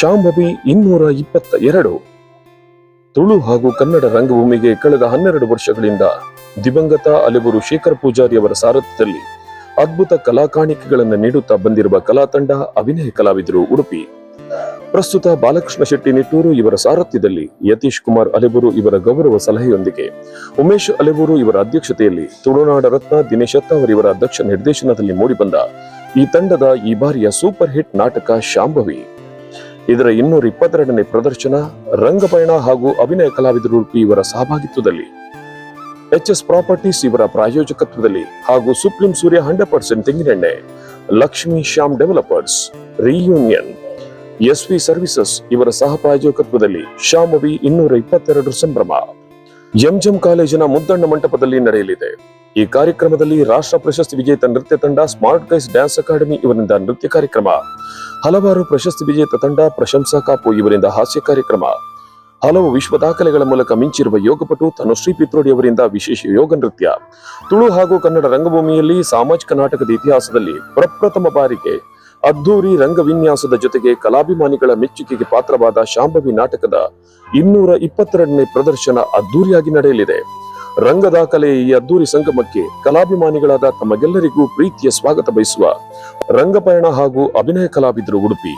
ಶಾಂಭವಿ ಇನ್ನೂರ ಇಪ್ಪತ್ತ ಎರಡು ತುಳು ಹಾಗೂ ಕನ್ನಡ ರಂಗಭೂಮಿಗೆ ಕಳೆದ ಹನ್ನೆರಡು ವರ್ಷಗಳಿಂದ ದಿವಂಗತ ಅಲೆಬೂರು ಶೇಖರ್ ಪೂಜಾರಿ ಅವರ ಸಾರಥ್ಯದಲ್ಲಿ ಅದ್ಭುತ ಕಲಾ ಕಾಣಿಕೆಗಳನ್ನು ನೀಡುತ್ತಾ ಬಂದಿರುವ ಕಲಾ ತಂಡ ಅಭಿನಯ ಕಲಾವಿದರು ಉಡುಪಿ. ಪ್ರಸ್ತುತ ಬಾಲಕೃಷ್ಣ ಶೆಟ್ಟಿ ನಿಟ್ಟೂರು ಇವರ ಸಾರಥ್ಯದಲ್ಲಿ ಯತೀಶ್ ಕುಮಾರ್ ಅಲೆಬೂರು ಇವರ ಗೌರವ ಸಲಹೆಯೊಂದಿಗೆ ಉಮೇಶ್ ಅಲೆಬೂರು ಇವರ ಅಧ್ಯಕ್ಷತೆಯಲ್ಲಿ ತುಳುನಾಡ ರತ್ನ ದಿನೇಶ್ ಅತ್ತಾವರ್ ಇವರ ಅಧ್ಯಕ್ಷ ನಿರ್ದೇಶನದಲ್ಲಿ ಮೂಡಿಬಂದ ಈ ತಂಡದ ಈ ಬಾರಿಯ ಸೂಪರ್ ಹಿಟ್ ನಾಟಕ ಶಾಂಭವಿ. ಇದರ ಇನ್ನೂರ ಇಪ್ಪತ್ತೆರಡನೇ ಪ್ರದರ್ಶನ, ರಂಗಪಯಣ ಹಾಗೂ ಅಭಿನಯ ಕಲಾವಿದರು ಇವರ ಸಹಭಾಗಿತ್ವದಲ್ಲಿ. ಎಚ್ ಎಸ್ ಪ್ರಾಪರ್ಟೀಸ್ ಇವರ ಪ್ರಾಯೋಜಕತ್ವದಲ್ಲಿ ಹಾಗೂ ಸುಪ್ರೀಂ ಸೂರ್ಯ ಹಂಡ್ರೆಡ್ ಪರ್ಸೆಂಟ್ ತೆಂಗಿನೆಣ್ಣೆ Lakshmi Shyam developers, reunion, S V services ಇವರ ಸಹ ಪ್ರಾಯೋಜಕತ್ವದಲ್ಲಿ ಶ್ಯಾಮವಿ ಇನ್ನೂರ ಇಪ್ಪತ್ತೆರಡು ಸಂಭ್ರಮ. ಎಂಜಂ ಕಾಲೇಜಿನ ಮುದ್ದಣ್ಣ ಮಂಟಪದಲ್ಲಿ ನಡೆಯಲಿದೆ. ಈ ಕಾರ್ಯಕ್ರಮದಲ್ಲಿ ರಾಷ್ಟ್ರ ಪ್ರಶಸ್ತಿ ವಿಜೇತ ನೃತ್ಯ ತಂಡ ಸ್ಮಾರ್ಟ್ ಗೈಸ್ ಡ್ಯಾನ್ಸ್ ಅಕಾಡೆಮಿ ಇವರಿಂದ ನೃತ್ಯ ಕಾರ್ಯಕ್ರಮ ಹಲವಾರು ಪ್ರಶಸ್ತಿ ವಿಜೇತ ತಂಡ ಪ್ರಶಂಸಾ ಕಾಪು ಇವರಿಂದ ಹಾಸ್ಯ ಕಾರ್ಯಕ್ರಮ. ಹಲವು ವಿಶ್ವ ದಾಖಲೆಗಳ ಮೂಲಕ ಮಿಂಚಿರುವ ಯೋಗಪಟು ತನುಶ್ರೀ ಪಿತ್ರೋಡಿ ಅವರಿಂದ ವಿಶೇಷ ಯೋಗ ನೃತ್ಯ. ತುಳು ಹಾಗೂ ಕನ್ನಡ ರಂಗಭೂಮಿಯಲ್ಲಿ ಸಾಮಾಜಿಕ ನಾಟಕದ ಇತಿಹಾಸದಲ್ಲಿ ಪ್ರಪ್ರಥಮ ಬಾರಿಗೆ ಅದ್ದೂರಿ ರಂಗವಿನ್ಯಾಸದ ಜೊತೆಗೆ ಕಲಾಭಿಮಾನಿಗಳ ಮೆಚ್ಚುಗೆಗೆ ಪಾತ್ರವಾದ ಶಾಂಭವಿ ನಾಟಕದ ಇನ್ನೂರ ಇಪ್ಪತ್ತೆರಡನೇ ಪ್ರದರ್ಶನ ಅದ್ದೂರಿಯಾಗಿ ನಡೆಯಲಿದೆ. ರಂಗ ದಾಖಲೆಯ ಈ ಅದ್ದೂರಿ ಸಂಗಮಕ್ಕೆ ಕಲಾಭಿಮಾನಿಗಳಾದ ತಮಗೆಲ್ಲರಿಗೂ ಪ್ರೀತಿಯ ಸ್ವಾಗತ ಬಯಸುವ ರಂಗಪಯಣ ಹಾಗೂ ಅಭಿನಯ ಕಲಾವಿದರು ಉಡುಪಿ.